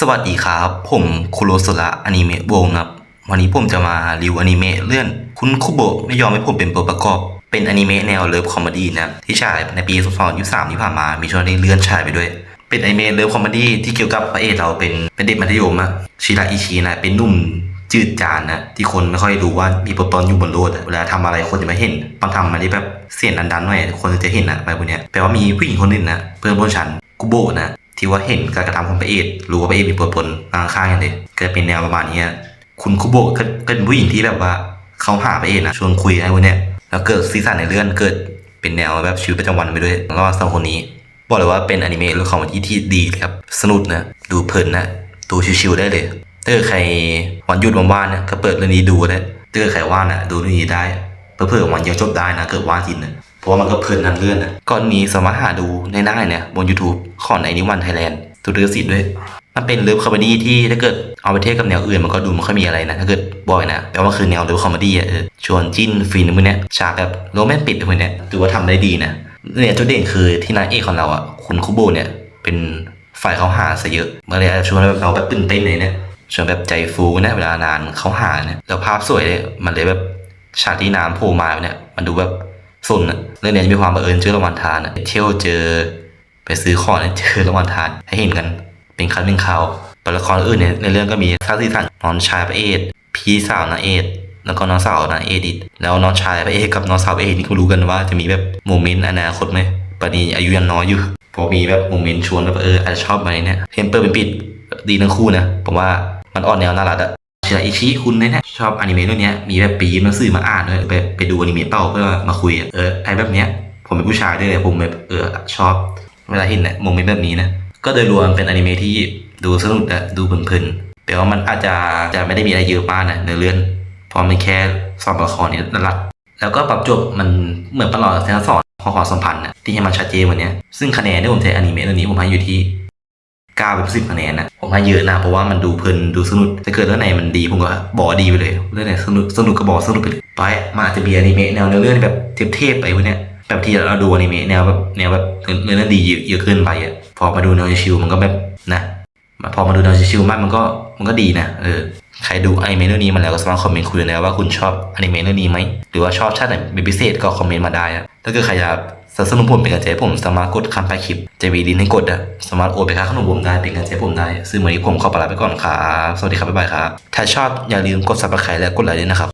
สวัสดีครับ ผมคุโรสระอนิเมะวงครับ วันนี้ผมจะมารีวิวอนิเมะเรื่อง คุณคุโบะไม่ยอมให้ผมเป็นตัวประกอบ เป็นอนิเมะแนวเลิฟคอมเมดี้นะที่ฉายในปี 2023 ที่ผ่านมา มีช่วงที่เลื่อนฉายไปด้วย เป็นอนิเมะเลิฟคอมเมดี้ที่เกี่ยวกับพระเอกเราเป็นเป็นเด็กมัธยมอะชิระอิชินะเป็นหนุ่มจืดจานนะที่คนไม่ค่อยรู้ว่ามีปรตอนอยู่บนโลกเวลาทำอะไรคนจะไม่เห็นต้องทำมันที่แบบเสียงดันๆหน่อยคนจะเห็นอะไปพวกเนี้ยแปลว่ามีผู้หญิงคนหนึ่งนะเพื่อนร่วมชั้นกุโบะนะ ที่ว่าเห็นการกระทำของพระเอกรู้ว่าพระเอกมีตัวตนต่างข้างกันเลยก็จะเป็นแนวประมาณนี้คุณคุโบะก็เป็นผู้หญิงที่แบบว่าเขาหาพระเอกนะชวนคุยอะไรพวกเนี้ยแล้วเกิดซีซั่นในเรื่องเกิดเป็นแนวแบบชีวิตประจำวันไปด้วยแล้วสองคนนี้ บอกเลยว่าเป็นอนิเมะหรือคอมเมดี้ที่ดีครับสนุกนะดูเพลินนะดูชิวๆได้เลยถ้าเกิดใครวันหยุดว่างๆเนี่ยก็เปิดเรื่องนี้ดูได้ถ้าเกิดใครว่างนะดูเรื่องนี้ได้เพื่อๆวันเดียวจบได้นะเกิดว่างจริงนะ เพราะว่ามันก็เพลินนันเรื่องนะก่อนนี้สามารถหาดูในหน้าเนี่ยบน YouTube ของไอนิวันไทยแลนด์ตัวเรือสิทธิ์ด้วย มันเป็นเลิฟคอมเมดี้ที่ถ้าเกิดเอาไปเทียบกับแนวอื่นมันก็ดูไม่ค่อยมีอะไรนะถ้าเกิดบ่อยนะแปลว่าคือแนวเลิฟคอมเมดี้อะเออชวนจิ้นฟินพวกเนี้ยฉากแบบโรแมนติกพวกเนี้ยถือว่าทำได้ดีนะเนี่ยจุดเด่นคือที่นางเอกของเราอะคุณคุโบเนี่ยเป็นฝ่ายเขาหาซะเยอะมาเลยชวนแบบเราแบบตื่นเต้นเลยเนี่ยชวนแบบใจฟูนะเวลานานเขาหาเนี่ยแล้วภาพสวยเลยมันเลยแบบฉากที่น้ำโผล่มาเนี่ยมันดูแบบ สนอะเรื่องเนี้ยจะมีความบังเอิญเจอระหว่างทางเที่ยวเจอ ไปซื้อของเนี่ยเจอระหว่างทางให้เห็นกันเป็นครั้งเป็นคราวตัวละครอื่นในในเรื่องก็มีข้าที่ท่านน้องชายพระเอกพี่สาวนางเอกแล้วก็น้องสาวนางเอกอีกแล้วน้องชายพระเอกกับน้องสาวพระเอกนี่ก็รู้กันว่าจะมีแบบโมเมนต์อนาคตไหมปานนี้อายุยังน้อยอยู่พอมีแบบโมเมนต์ชวนแบบเอออาจจะชอบไหมเนี่ยเทมเปอร์เป็นปิดดีทั้งคู่นะผมว่ามันอ่อนแนวน่ารักอะ เชิราอิชิคุณเนี่ยชอบอนิเมะเรื่องนี้มีแบบปีหนังสือมาอ่านด้วยไปไปดูอนิเมะเปล่าเพื่อมาคุยเออไอแบบเนี้ยผมเป็นผู้ชายด้วยเลยผมแบบเออชอบเวลาเห็นเนี่ยโมเมนแบบนี้นะก็โดยรวมเป็นอนิเมะที่ดูสนุกอะดูเพลินๆแต่ว่ามันอาจจะจะไม่ได้มีอะไรเยอะมากนะในเรื่องพราะมันแค่สอบละครนี่นั่นและแล้วก็ปรับจบมันเหมือนประหลอดเซนสอนของความสัมพันธ์นะที่ให้มันชัดเจนวันนี้ซึ่งคะแนนที่ผมใช้อนิเมะเรื่องนี้ผมให้อยู่ที่ 9เป็นสิบคะแนนนะผมให้เยอะนะเพราะว่ามันดูเพลินดูสนุกถ้าเกิดเรื่องไหนมันดีผมก็บอกดีไปเลยเรื่องไหนสนุกสนุกก็บอกสนุกไปเลยไปมันอาจจะมีอนิเมะแนวเนื้อเรื่องแบบเทพๆไปวันเนี้ยแบบที่เราดูอนิเมะแนวแบบแนวแบบเรื่องดีเยอะเยอะขึ้นไปอะพอมาดูแนวชิวมันก็แบบนะมาพอมาดูแนวชิวๆมากมันก็มันก็ดีนะเออใครดูอนิเมะเรื่องนี้มาแล้วก็สามารถคอมเมนต์คุยกันได้ว่าคุณชอบอนิเมะเรื่องนี้ไหมหรือว่าชอบชาติไหนเป็นพิเศษก็คอมเมนต์มาได้อะถ้าเกิดใครอยาก สนสนุนผมเป็นกำลังใจผมสามารถกดคันไปคลิปจะมีดินให้กดอะสามารถโอนไปค่าขนมผมได้เป็นกำลังใจผมได้ซึ่งวันนี้ผมขอปลาไปก่อนครับ สวัสดีครับบ๊ายบายครับ ถ้าชอบอย่าลืมกดซับสไครต์และกดไลค์ด้วยนะครับ